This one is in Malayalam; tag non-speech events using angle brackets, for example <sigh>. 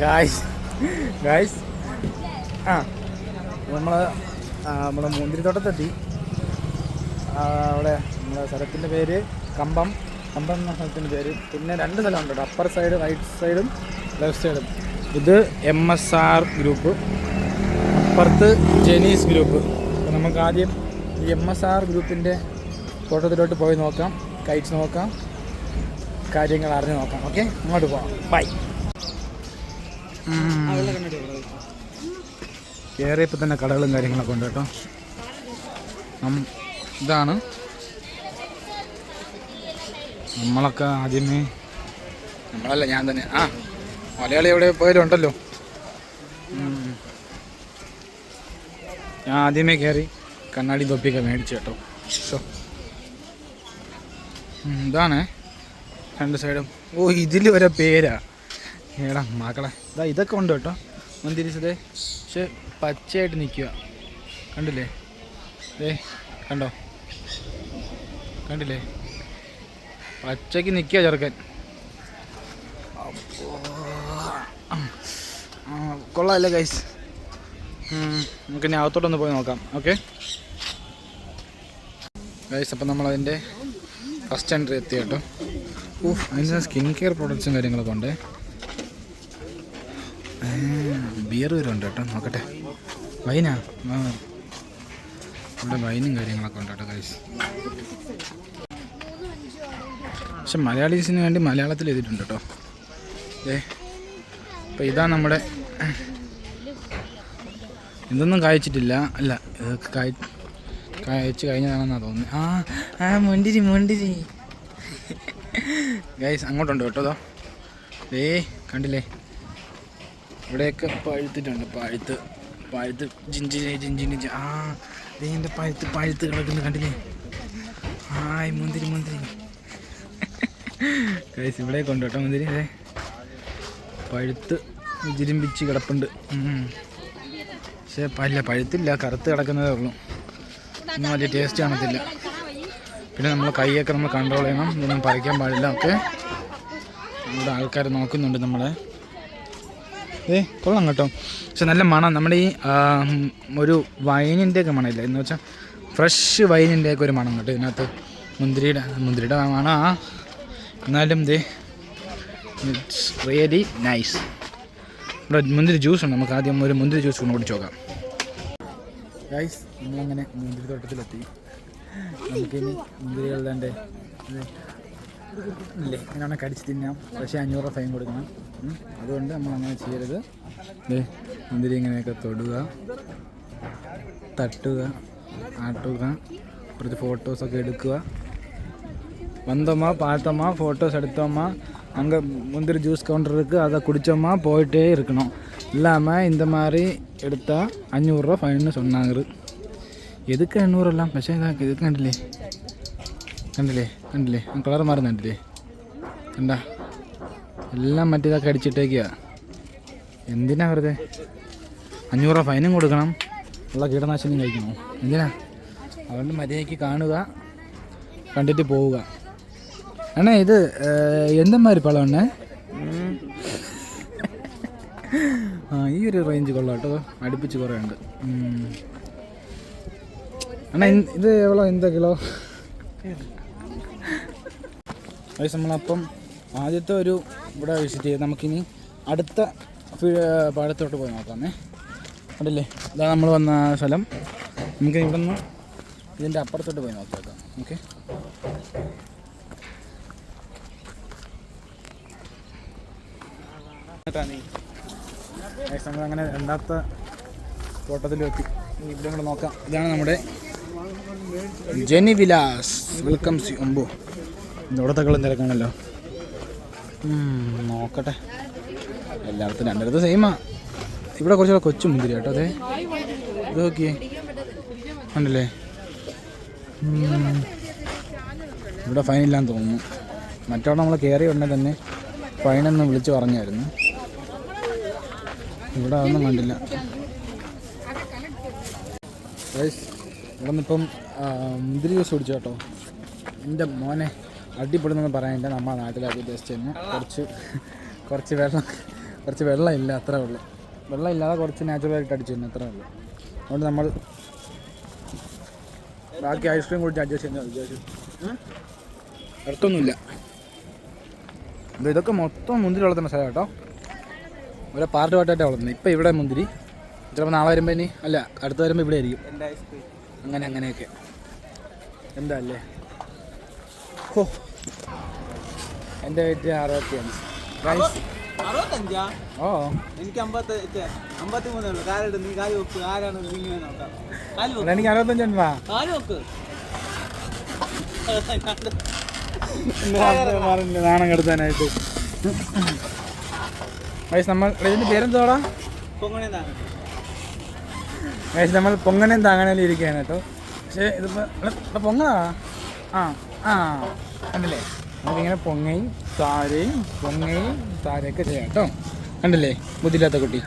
ഗായ്സ് ഗായ്സ് ആ നമ്മൾ നമ്മുടെ മുന്തിരിത്തോട്ടത്തെത്തി. അവിടെ നമ്മുടെ സ്ഥലത്തിന്റെ പേര് കമ്പം. കമ്പം എന്ന സ്ഥലത്തിന്റെ പേര്. പിന്നെ രണ്ട് സ്ഥലമുണ്ട് അപ്പർ സൈഡ് റൈറ്റ് സൈഡും ലെഫ്റ്റ് സൈഡും ഇത് എം എസ് ആർ ഗ്രൂപ്പ് അപ്പുറത്ത് ജെനീസ് ഗ്രൂപ്പ് അപ്പോൾ നമുക്ക് ആദ്യം ഈ എം എസ് ആർ ഗ്രൂപ്പിന്റെ തോട്ടത്തിലോട്ട് പോയി നോക്കാം. കഴിച്ച് നോക്കാം. കാര്യങ്ങൾ അറിഞ്ഞ് നോക്കാം. ഓക്കെ അങ്ങോട്ട് പോകാം ബൈ കയറിയപ്പോൾ തന്നെ കടകളും കാര്യങ്ങളൊക്കെ ഉണ്ട് കേട്ടോ. ഇതാണ്. നമ്മളൊക്കെ ആദ്യമേ നമ്മളല്ല ഞാൻ തന്നെ. ആ മലയാളി എവിടെ പോയാലും ഉണ്ടല്ലോ. ഞാൻ ആദ്യമേ കയറി കണ്ണാടി തൊപ്പിയൊക്കെ മേടിച്ചു കേട്ടോ. ഉം, ഇതാണ് രണ്ട് സൈഡും. ഓ ഇതിൽ വരെ പേരാ. ഏടാ മക്കളെ ഇതാ ഇതൊക്കെ ഉണ്ട് കേട്ടോ. മന്തിരിച്ചത്. പക്ഷെ പച്ചയായിട്ട് നിൽക്കുക കണ്ടില്ലേ? ഏ കണ്ടോ? കണ്ടില്ലേ? പച്ചയ്ക്ക് നിൽക്കുക ചെറുക്കൻ. കൊള്ളാമല്ലേ ഗൈസ് നമുക്ക് ഇനി അകത്തോട്ടൊന്ന് പോയി നോക്കാം. ഓക്കെ ഗൈസ് അപ്പം നമ്മളതിന്റെ ഫസ്റ്റ് എൻട്രി എത്തി കേട്ടോ. ഓ അതിന് സ്കിൻ കെയർ പ്രോഡക്ട്സും കാര്യങ്ങളൊക്കെ ഉണ്ട്. ബിയർ വരെ ഉണ്ട് കേട്ടോ. നോക്കട്ടെ. വൈനാ ഇവിടെ വൈനും കാര്യങ്ങളൊക്കെ ഉണ്ട് കേട്ടോ ഗൈസ് പക്ഷെ മലയാളീസിന് വേണ്ടി മലയാളത്തിൽ എഴുതിയിട്ടുണ്ട് കേട്ടോ. ഏ അപ്പോൾ ഇതാ നമ്മുടെ ഇതൊന്നും കായ്ച്ചിട്ടില്ല. അല്ല ഇതൊക്കെ കായ കായച്ച് കഴിഞ്ഞതാണെന്നാണ് തോന്നുന്നത് ആ ആ മുണ്ടിരി മുണ്ടിരി ഗൈസ് <laughs> അങ്ങോട്ടുണ്ട് കേട്ടോ ഏ കണ്ടില്ലേ? ഇവിടെയൊക്കെ പഴുത്തിട്ടുണ്ട്. പഴുത്ത് പഴുത്ത് ജിഞ്ചി ജിഞ്ചി ആ ഇതിന്റെ പഴുത്ത് പഴുത്ത് കിടക്കുന്നു കണ്ടില്ലേ? ഹായ് മുന്തിരി മുന്തിരി. കൈസ് ഇവിടെ കൊണ്ടോട്ടോ മുന്തിരി. അതെ പഴുത്ത് ജിരിമ്പിച്ച് കിടപ്പുണ്ട്. പക്ഷേ പല്ല പഴുത്തില്ല. കറുത്ത് കിടക്കുന്നതേ ഉള്ളൂ. ഒന്നും വലിയ ടേസ്റ്റ് കാണത്തില്ല. പിന്നെ നമ്മൾ കൈയൊക്കെ നമ്മൾ കൺട്രോൾ ചെയ്യണം. ഇതൊന്നും പറിക്കാൻ പാടില്ല. ഒക്കെ നമ്മുടെ ആൾക്കാർ നോക്കുന്നുണ്ട് നമ്മളെ. ഏ കൊള്ളാം കേട്ടോ. പക്ഷെ നല്ല മണം. നമ്മുടെ ഈ ഒരു വൈനിന്റെയൊക്കെ മണമില്ല? എന്ന് വെച്ചാൽ ഫ്രഷ് വൈനിന്റെയൊക്കെ ഒരു മണം കേട്ടോ ഇതിനകത്ത്. മുന്തിരിയുടെ മുന്തിരിയുടെ മണം. ആ എന്നാലും ദേ ഇറ്റ്സ് റിയലി നൈസ് ഇവിടെ മുന്തിരി ജ്യൂസ് ഉണ്ട്. നമുക്ക് ആദ്യം ഒരു മുന്തിരി ജ്യൂസ് കൊണ്ട് കുടിച്ച് നോക്കാം. ഗൈസ് നമ്മളങ്ങനെ മുന്തിരി തോട്ടത്തിലെത്തി. നമുക്കിനി മുന്തിരികളുടെ ഇല്ലേ ഇങ്ങനെ കടിച്ച് തിന്നാം പക്ഷേ അഞ്ഞൂറ് രൂപ ഫൈൻ കൊടുക്കണം ഉം. അതുകൊണ്ട് നമ്മൾ അങ്ങനെ ചെയ്യരുത് ദേ മുന്തിരി ഇങ്ങനെയൊക്കെ തൊടുക തട്ടുക ആട്ടുക കുറച്ച് ഫോട്ടോസൊക്കെ എടുക്കുക வந்தோமா பார்த்தோமா ஃபோட்டோஸ் எடுத்தோமா அங்கே முந்திரி ஜூஸ் கவுண்டர் இருக்குது அதை குடித்தோமா போயிட்டே இருக்கணும் இல்லாமல் இந்த மாதிரி எடுத்தால் அஞ்சூறுரூவா ஃபைன்னு சொன்னாங்க எதுக்கு എണ്ണൂറെല്ലാം പക്ഷേ ഇതാ ഇത് കണ്ടില്ലേ കണ്ടില്ലേ കണ്ടില്ലേ? കളർ മാറുന്ന കണ്ടില്ലേ? കണ്ട? എല്ലാം മറ്റേതൊക്കെ അടിച്ചിട്ടേക്കുക എന്തിനാ വെറുതെ? അഞ്ഞൂറ് രൂപ ഫൈനും കൊടുക്കണം. ഉള്ള കീടനാശിനിയും കഴിക്കണോ. എന്തിനാ? അതുകൊണ്ട് മര്യാദയ്ക്ക് കാണുക കണ്ടിട്ട് പോവുക. അണ്ണേ ഇത് എന്തെമാതിരി പഴം അണ്ണേ? ആ ഈ ഒരു റേഞ്ച് കൊള്ളാം കേട്ടോ. അടുപ്പിച്ച് കുറേ ഉണ്ട്. അണ്ണാ ഇത് എവളോ? എന്താ കിലോ? വയസ്സ് നമ്മളപ്പം ആദ്യത്തെ ഒരു ഇവിടെ വിസിറ്റ് ചെയ്ത് നമുക്കിനി അടുത്ത പാടത്തോട്ട് പോയി നോക്കാമേ. കണ്ടില്ലേ? ഇതാ നമ്മൾ വന്ന സ്ഥലം. നമുക്ക് ഇവിടെ നിന്ന് ഇതിന്റെ അപ്പുറത്തോട്ട് പോയി നോക്കാം ഓക്കെ. നമ്മൾ അങ്ങനെ രണ്ടാമത്തെ തോട്ടത്തിൽ വെക്കി ഇവിടെ നോക്കാം. ഇതാണ് നമ്മുടെ ജെനി വിലാസ്. വെൽക്കം സി ഒമ്പോ ഇവിടുത്തെ കളും തിരക്കാണല്ലോ നോക്കട്ടെ. എല്ലായിടത്തും രണ്ടിടത്ത് സെയിമാ ഇവിടെ കുറച്ചുകൂടെ കൊച്ചു മുന്തിരി കേട്ടോ അതെ ഇത് നോക്കിയേ. ഉണ്ടല്ലേ. ഇവിടെ ഫൈൻ ഇല്ലാന്ന് തോന്നുന്നു. മറ്റവിടെ നമ്മൾ കയറി ഉടനെ തന്നെ ഫൈനൊന്ന് വിളിച്ച് പറഞ്ഞായിരുന്നു. ഇവിടെ അതൊന്നും കണ്ടില്ല. ഇവിടെ നിന്നിപ്പം മുന്തിരി ജ്യൂസ് കുടിച്ചു കേട്ടോ? എന്റെ മോനെ. അടിപൊളിന്നൊന്നും പറയാനില്ല. നമ്മുടെ നാട്ടിലൊക്കെ ജസ്റ്റ് തന്നെ കുറച്ച് <laughs> കുറച്ച് വെള്ളം കുറച്ച് വെള്ളം ഇല്ല അത്രേ ഉള്ളൂ. വെള്ളം ഇല്ലാതെ കുറച്ച് നാച്ചുറലായിട്ട് അടിച്ചു തന്നെ അത്രേ ഉള്ളൂ. അതുകൊണ്ട് നമ്മൾ ബാക്കി ഐസ്ക്രീം കുടിച്ച് അഡ്ജസ്റ്റ് ചെയ്യുന്ന വിചാരിച്ചു അടുത്തൊന്നുമില്ല. അപ്പോൾ ഇതൊക്കെ മൊത്തം മുന്തിരി വളർത്തുന്ന സ്ഥലം കേട്ടോ. ഇവിടെ പാർട്ട് പാട്ടായിട്ടാണ് വളർത്തുന്നത്. ഇപ്പം ഇവിടെ മുന്തിരി. ചിലപ്പോൾ നാളെ വരുമ്പോൾ ഇനി അല്ല അടുത്ത് വരുമ്പോൾ ഇവിടെ ആയിരിക്കും. അങ്ങനെ അങ്ങനെയൊക്കെ. എന്താ അല്ലേ? ഹോ എന്റെ വെയിറ്റ് അറുപത്തി അഞ്ച് റൈസ് അറുപത്തഞ്ചാ? ഓ. എനിക്ക് അമ്പത്തി അമ്പത്തി മൂന്നേ ഉള്ളൂ. കാലിട്ട് നീ കാൽ വെക്ക്. ആരാണ് നീ ഇങ്ങനെ നോക്കാം. കാൽ വെക്ക്. എനിക്ക് അറുപത്തഞ്ചുണ്ടാ കാൽ വെക്ക്. നാണം കെടുത്താനായിട്ട്. വയസ്സ് നമ്മൾ ഇതിന്റെ പേരെന്തോടാ? പൊങ്ങണെന്നാണ് വയസ്സ് നമ്മൾ പൊങ്ങനെയും താങ്ങണേലും ഇരിക്കുകയാണ് കേട്ടോ. പക്ഷേ ഇതിപ്പോ പൊങ്ങനാ ആ. ആ. കണ്ടില്ലേ? നമുക്കിങ്ങനെ പൊങ്ങയും താരയും പൊങ്ങയും താരയൊക്കെ ചെയ്യാം കേട്ടോ. കണ്ടില്ലേ? ബുദ്ധിയില്ലാത്ത കുട്ടി.